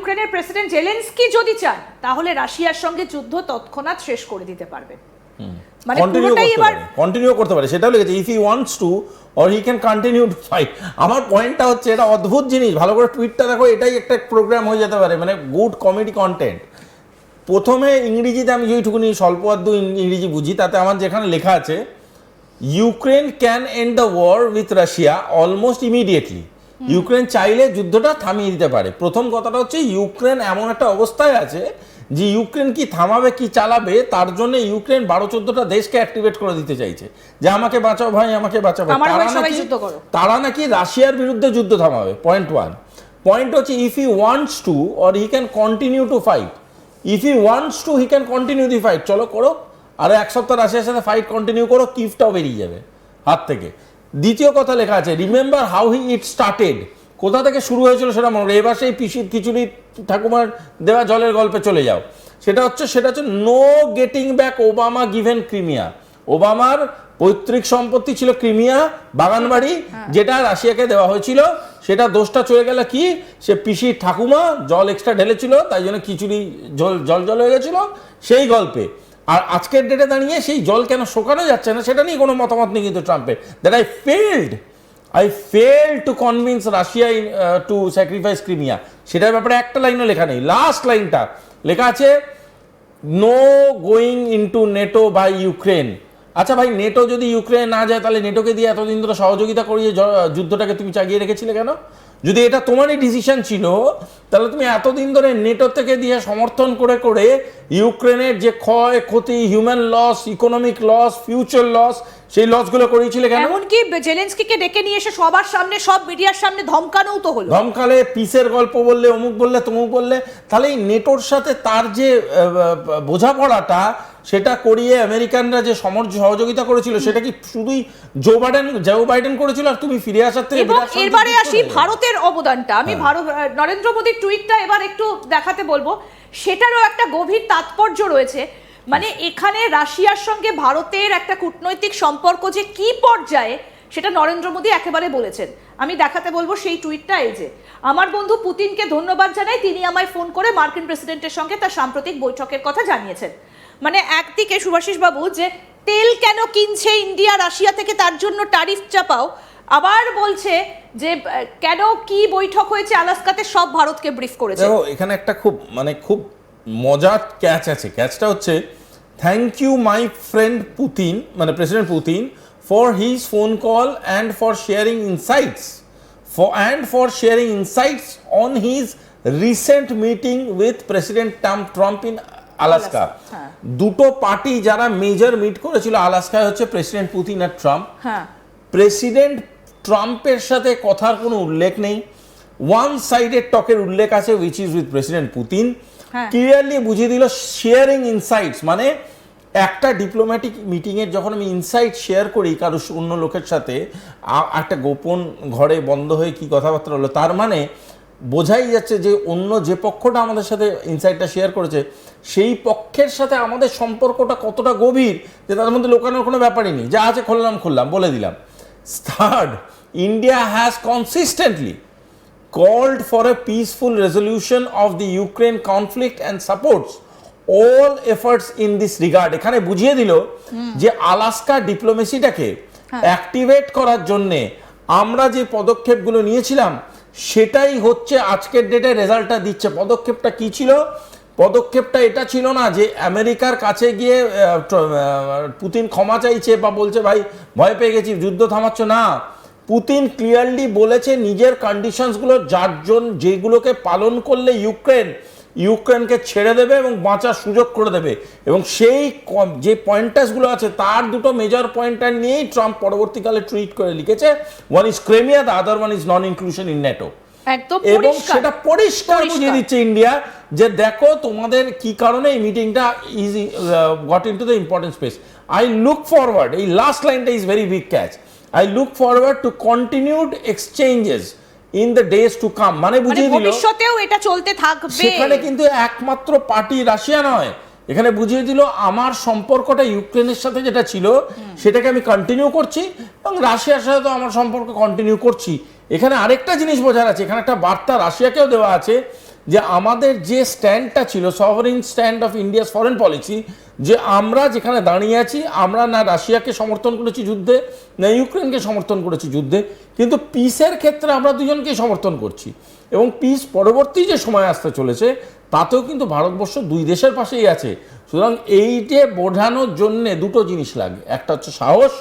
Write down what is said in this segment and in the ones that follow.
ইউক্রেনের president Zelensky যদি চান তাহলে রাশিয়ার সঙ্গে যুদ্ধ তৎক্ষণাৎ শেষ করে দিতে পারবেন মানে কন্টিনিউ পুরোটাই করতে এবার পারে কন্টিনিউ করতে পারে। সেটাও লিখেছে if he wants to or he can continue to fight আমার পয়েন্টটা হচ্ছে এটা অদ্ভুত জিনিস। ভালো করে টুইটটা দেখো এটাই একটা প্রোগ্রাম হয়ে যেতে পারে মানে গুড কমেডি কন্টেন্ট প্রথমে ইংরেজিতে আমি যেইটুকুনি স্বল্প আদ্য ইংরেজি বুঝি তাতে আমার যেখানে লেখা আছে Ukraine can end the war with Russia almost immediately Ukraine চাইলে যুদ্ধটা থামিয়ে দিতে পারে। প্রথম কথাটা হচ্ছে ইউক্রেন এমন একটা অবস্থায় আছে যে ইউক্রেন কি থামাবে কি চালাবে তার জন্য ইউক্রেন বারো চোদ্দটা দেশকে অ্যাক্টিভেট করে দিতে চাইছে। যে আমাকে বাঁচাও ভাই আমাকে বাঁচাও তারা নাকি- তারা নাকি রাশিয়ার বিরুদ্ধে যুদ্ধ থামাবে। পয়েন্ট ওয়ান পয়েন্ট হচ্ছে if he wants to or he can continue to fight if he wants to he can continue the fight চলো করো। আরও এক সপ্তাহ রাশিয়ার সাথে ফাইট কন্টিনিউ করো কিফটাও বেরিয়ে যাবে হাত থেকে। দ্বিতীয় কথা লেখা আছে remember how he it started কোথা থেকে শুরু হয়েছিল সেটা মনে। এবার সেই পিসির খিচুড়ি ঠাকুমার দেওয়া জলের গল্পে চলে যাও। সেটা হচ্ছে সেটা হচ্ছে no getting back Obama given Crimea ওবামার পৈতৃক সম্পত্তি ছিল ক্রিমিয়া বাগানবাড়ি যেটা রাশিয়াকে দেওয়া হয়েছিল। সেটা দোষটা চলে গেল কি? সে পিসির ঠাকুমা জল এক্সট্রা ঢেলেছিল তাই জন্য খিচুড়ি জল জল জল হয়ে গেছিল। সেই গল্পে আর আজকের ডেটে দাঁড়িয়ে সেই জল কেন শোকানো যাচ্ছে না, সেটা নিয়ে কোনো মতামত নেই কিন্তু ট্রাম্পের। That I failed I fail to convince Russia to sacrifice Crimea সেটার ব্যাপারে একটা লাইনও লেখা নেই। লাস্ট লাইনটা লেখা আছে no going into NATO by Ukraine আচ্ছা ভাই নেটো যদি ইউক্রেন না যায়, তাহলে নেটোকে দিয়ে এতদিন ধরে সহযোগিতা করিয়ে যুদ্ধটাকে তুমি চাগিয়ে রেখেছিলে কেন? যদি এটা তোমারই ডিসিশন ছিল তাহলে তুমি এতদিন ধরে নেটো থেকে দিয়ে সমর্থন করে করে ইউক্রেনের যে ক্ষয় ক্ষতি human loss economic loss future loss সেই লসগুলো করিয়েছিলে কেন? এমনকি জেলেন্সকিকে ডেকে নিয়ে এসে সবার সামনে সব মিডিয়ার সামনে ধমকানোও তো হলো। ধমকালে পিসের গল্প বললে অমুক বললে তমুক বললে তাহলে এই নেটোর সাথে তার যে বোঝাপড়াটা সেটা করিয়ে আমেরিকানরা যে সমর সহযোগিতা করেছিল সেটা কি শুধুই জো বাইডেন জো বাইডেন করেছিল আর তুমি ফিরে আসার থেকে এবং এবারে আসি ভারতের অবদানটা। আমি হ্যাঁ। ভারত নরেন্দ্র মোদীর টুইটটা এবার একটু দেখাতে বলব। সেটারও একটা গভীর তাৎপর্য রয়েছে। মানে এখানে রাশিয়ার সঙ্গে ভারতের একটা কূটনৈতিক সম্পর্ক যে কি পর্যায়ে সেটা নরেন্দ্র মোদী একেবারে বলেছেন। আমি দেখাতে বলব সেই টুইটটা এই যে, আমার বন্ধু পুতিনকে ধন্যবাদ জানাই তিনি আমায় ফোন করে মার্কিন প্রেসিডেন্টের সঙ্গে তার সাম্প্রতিক বৈঠকের কথা জানিয়েছেন। মানে একদিকে সুভাষিস বাবু যে, তেল কেন কিনছে ইন্ডিয়া, রাশিয়া থেকে তার জন্য ট্যারিফ চাপাও? আবার বলছে যে, কেন কি বৈঠক হয়েছে আলাস্কাতে সব ভারতকে ব্রিফ করেছে। দেখো, এখানে একটা খুব মানে খুব মজার ক্যাচ আছে। ক্যাচটা হচ্ছে thank you my friend Putin মানে president Putin for his phone call and for sharing insights for and for sharing insights on his recent meeting with president Trump in Alaska. দুটো পার্টি যারা major meet করেছিল আলাস্কায় হচ্ছে president Putin আর Trump president ট্রাম্পের সাথে কথার কোনো উল্লেখ নেই। ওয়ান সাইডেড টকের উল্লেখ আছে which is with president Putin. Clearly বুঝিয়ে দিল শেয়ারিং ইনসাইটস মানে একটা ডিপ্লোম্যাটিক মিটিংয়ের যখন আমি ইনসাইট শেয়ার করি কারও অন্য লোকের সাথে একটা গোপন ঘরে বন্ধ হয়ে কি কথাবার্তা হলো, তার মানে বোঝাই যাচ্ছে যে অন্য যে পক্ষটা আমাদের সাথে ইনসাইটটা শেয়ার করেছে, সেই পক্ষের সাথে আমাদের সম্পর্কটা কতটা গভীর যে তাদের মধ্যে লোকানোর কোনো ব্যাপারই নেই। যা আছে খুললাম খুললাম, বলে দিলাম। Third India has consistently called for a peaceful resolution of the Ukraine conflict and supports all efforts in this regard এখানে বুঝিয়ে দিল যে আলাস্কা ডিপ্লোমেসিটাকে অ্যাক্টিভেট করার জন্য আমরা যে পদক্ষেপগুলো নিয়েছিলাম সেটাই হচ্ছে আজকের ডেটে রেজাল্টটা দিচ্ছে। পদক্ষেপটা কি ছিল? পদক্ষেপটা এটা ছিল না যে আমেরিকার কাছে গিয়ে পুতিন ক্ষমা চাইছে বা বলছে ভাই ভয় পেয়ে গেছি যুদ্ধ থামাচ্ছ। না পুতিন ক্লিয়ারলি বলেছে নিজের কন্ডিশনসগুলো যার জন্য যেগুলোকে পালন করলে ইউক্রেন ইউক্রেনকে ছেড়ে দেবে এবং বাঁচার সুযোগ করে দেবে। এবং সেই যে পয়েন্টার্সগুলো আছে তার দুটো মেজর পয়েন্টার নিয়েই ট্রাম্প পরবর্তীকালে টুইট করে লিখেছে one is Crimea the other one is non inclusion in NATO এবং সেটা পরিষ্কার পরিষ্কার। বুঝিয়ে দিচ্ছে ইন্ডিয়া যে দেখো তোমাদের কি কারণে এই মিটিংটা is got in to the important space I look forward এই লাস্ট লাইনটা is very big catch I look forward to continued exchanges in the days to come মানে বুঝিয়ে দিল ভবিষ্যতেও এটা চলতে থাকবে। সেখানে কিন্তু একমাত্র পার্টি রাশিয়া নয়। এখানে বুঝিয়ে দিল আমার সম্পর্কটা ইউক্রেনের সাথে যেটা ছিল সেটাকে আমি কন্টিনিউ করছি এবং রাশিয়ার সাথে তো আমার সম্পর্ক কন্টিনিউ করছি। এখানে আরেকটা জিনিস বোঝার আছে এখানে একটা বার্তা রাশিয়াকেও দেওয়া আছে যে আমাদের যে স্ট্যান্ডটা ছিল sovereign stand of India's foreign policy যে আমরা যেখানে দাঁড়িয়ে আছি, আমরা না রাশিয়াকে সমর্থন করেছি যুদ্ধে, না ইউক্রেনকে সমর্থন করেছি যুদ্ধে, কিন্তু পিসের ক্ষেত্রে আমরা দুজনকেই সমর্থন করছি। এবং পিস পরবর্তী যে সময় আসতে চলেছে, তাতেও কিন্তু ভারতবর্ষ দুই দেশের পাশেই আছে। সুতরাং এই যে বোঝানোর জন্যে দুটো জিনিস লাগে। একটা হচ্ছে সাহস,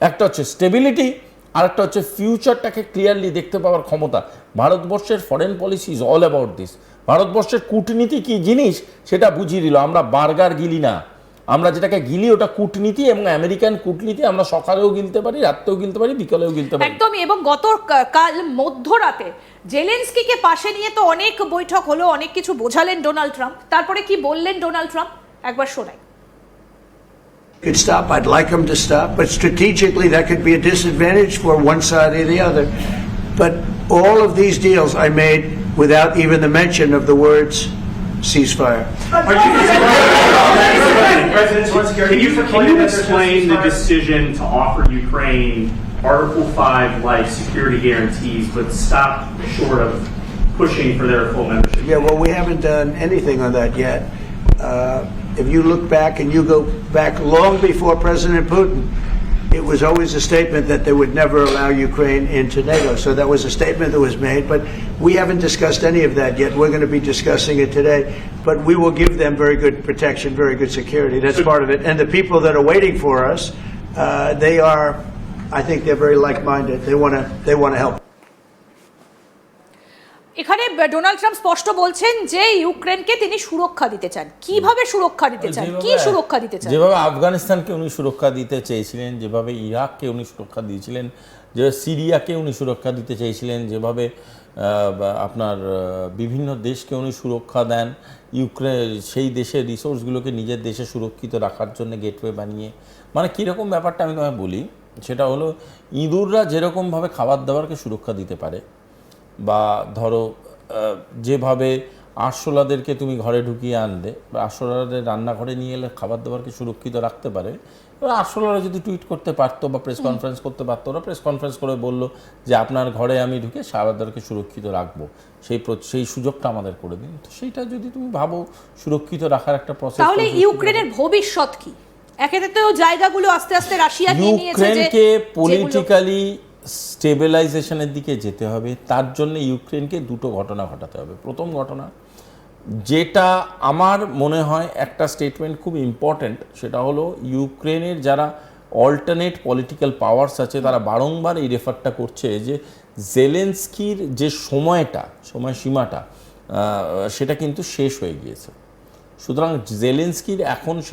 একটা হচ্ছে স্টেবিলিটি আর একটা হচ্ছে ফিউচারটাকে ক্লিয়ারলি দেখতে পাওয়ার ক্ষমতা। ভারতবর্ষের foreign policy is all about this ভারতবর্ষের কূটনীতি কি জিনিস, সেটা বুঝিয়ে দিল। আমরা বার্গার গিলি না। আমরা যেটাকে গিলি ওটা কূটনীতি এবং আমেরিকান কূটনীতি আমরা সকালেও গিলতে পারি রাত্রেও গিলতে পারি বিকালেও গিলতে পারি একদমই এবং গত কাল মধ্যরাতে জেলেন্সকিকে পাশে নিয়ে তো অনেক বৈঠক হলো অনেক কিছু বোঝালেন ডোনাল্ড ট্রাম্প তারপরে কি বললেন ডোনাল্ড ট্রাম্প একবার শোনাই could stop. I'd like them to stop, but strategically that could be a disadvantage for one side or the other. But all of these deals I made without even the mention of the words ceasefire. President Zelensky, can you, can you explain the decision to offer Ukraine Article 5 like security guarantees, but stop short of pushing for their full membership? Yeah, well, we haven't done anything on that yet. Uh, if you look back and you go back long before President Putin, it was always a statement that they would never allow Ukraine into NATO. So that was a statement that was made, but we haven't discussed any of that yet. We're going to be discussing it today, but we will give them very good protection, very good security. That's part of it. And the people that are waiting for us, uh, they are, I think they're very like-minded. They want to, they want to help. এখানে Donald Trump স্পষ্ট বলছেন যে ইউক্রেনকে তিনি সুরক্ষা দিতে চান কীভাবে সুরক্ষা দিতে চান কি সুরক্ষা দিতে চান যেভাবে আফগানিস্তানকে উনি সুরক্ষা দিতে চেয়েছিলেন যেভাবে ইরাককে উনি সুরক্ষা দিয়েছিলেন যে সিরিয়াকে উনি সুরক্ষা দিতে চেয়েছিলেন যেভাবে আপনার বিভিন্ন দেশকে উনি সুরক্ষা দেন। ইউক্রেন সেই দেশের রিসোর্সগুলোকে নিজের দেশে সুরক্ষিত রাখার জন্য গেটওয়ে বানিয়ে। মানে কীরকম ব্যাপারটা আমি তোমায় বলি, সেটা হলো, ইঁদুররা যেরকমভাবে খাবার দাবারকে সুরক্ষা দিতে পারে, বা ধরো যেভাবে আরশোলাদেরকে তুমি ঘরে ঢুকিয়ে আনলে বা আরশোলাদের রান্নাঘরে নিয়ে এলে খাবার দাবারকে সুরক্ষিত রাখতে পারে? এবার আরশোলারা যদি টুইট করতে পারতো বা প্রেস কনফারেন্স করতে পারতো ওরা প্রেস কনফারেন্স করে বলল যে আপনার ঘরে আমি ঢুকে খাবার দাবারকে সুরক্ষিত রাখব। সেই সেই সুযোগটা আমাদের করে দিন। তো সেইটা যদি তুমি ভাবো সুরক্ষিত রাখার একটা প্রসেস তাহলে ইউক্রেনের ভবিষ্যৎ কি? একেতে তো জায়গাগুলো আস্তে আস্তে রাশিয়া নিয়ে নিয়েছে যে ইউক্রেনকে পলিটিক্যালি স্টেবিলাইজেশনের দিকে যেতে হবে। তার জন্য ইউক্রেনকে দুটো ঘটনা ঘটাতে হবে। প্রথম ঘটনা যেটা আমার মনে হয় একটা স্টেটমেন্ট খুব ইম্পর্ট্যান্ট সেটা হলো ইউক্রেনের যারা অল্টারনেট পলিটিক্যাল পাওয়ার্স আছে, তারা বারংবার এই রেফারটা করছে যে জেলেন্সকির যে সময়টা, সময়সীমাটা সেটা কিন্তু শেষ হয়ে গিয়েছে। সুতরাং জেলেন্সকির এখন